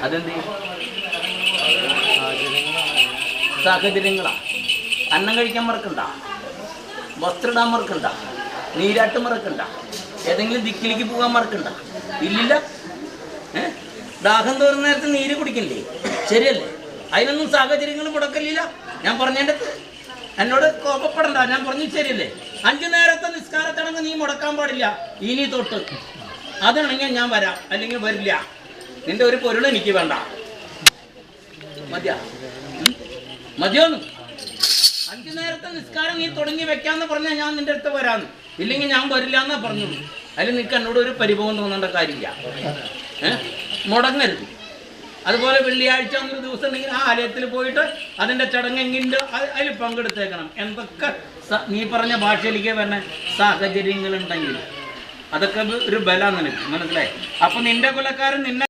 അതെന്ത്? സാഹചര്യങ്ങളാ. അന്നം കഴിക്കാൻ മറക്കണ്ട. വസ്ത്രം ഇടാൻ മറക്കണ്ട. നീരാട്ട് മറക്കണ്ട. ഏതെങ്കിലും ദിക്കിലേക്ക് പോകാൻ മറക്കണ്ട. ഇല്ലില്ല. ദാഹം തോറുന്ന നേരത്ത് നീര് കുടിക്കണ്ടേ ശരിയല്ലേ? അതിനൊന്നും സാഹചര്യങ്ങൾ മുടക്കലില്ല. ഞാൻ പറഞ്ഞതിന്റെ എന്നോട് കോപ്പപ്പെടണ്ട ഞാൻ പറഞ്ഞു ശരിയല്ലേ? അഞ്ചു നേരത്തെ നിസ്കാരത്തടങ്ങ് നീ മുടക്കാൻ പാടില്ല. ഇനി തൊട്ട്. അതാണെങ്കിൽ ഞാൻ വരാം. അല്ലെങ്കിൽ വരില്ല. നിന്റെ ഒരു പൊരുൾ എനിക്ക് വേണ്ട. മതിയാ? മതിയോന്ന്? അഞ്ചു നേരത്തെ നിസ്കാരം നീ തുടങ്ങി വെക്കാന്ന് പറഞ്ഞാൽ ഞാൻ നിന്റെ അടുത്ത് വരാന്ന്. ഇല്ലെങ്കിൽ ഞാൻ വരില്ല എന്നാ പറഞ്ഞുള്ളൂ അതിൽ നിനക്ക് എന്നോട് ഒരു പരിഭവം തോന്നേണ്ട കാര്യമില്ല. മുടങ്ങരുത്. അതുപോലെ വെള്ളിയാഴ്ച ഒരു ദിവസം ഉണ്ടെങ്കിൽ ആ ആലയത്തിൽ പോയിട്ട് അതിന്റെ ചടങ്ങെങ്കിന്റെ അതിൽ പങ്കെടുത്തേക്കണം. എന്തൊക്കെ നീ പറഞ്ഞ ഭാഷയിലേക്ക് വരുന്ന സാഹചര്യങ്ങളുണ്ടെങ്കിൽ. അതൊക്കെ ഒരു ബല നിനക്ക്. മനസ്സിലായി? അപ്പൊ നിന്റെ കുലക്കാരൻ നിന്നെ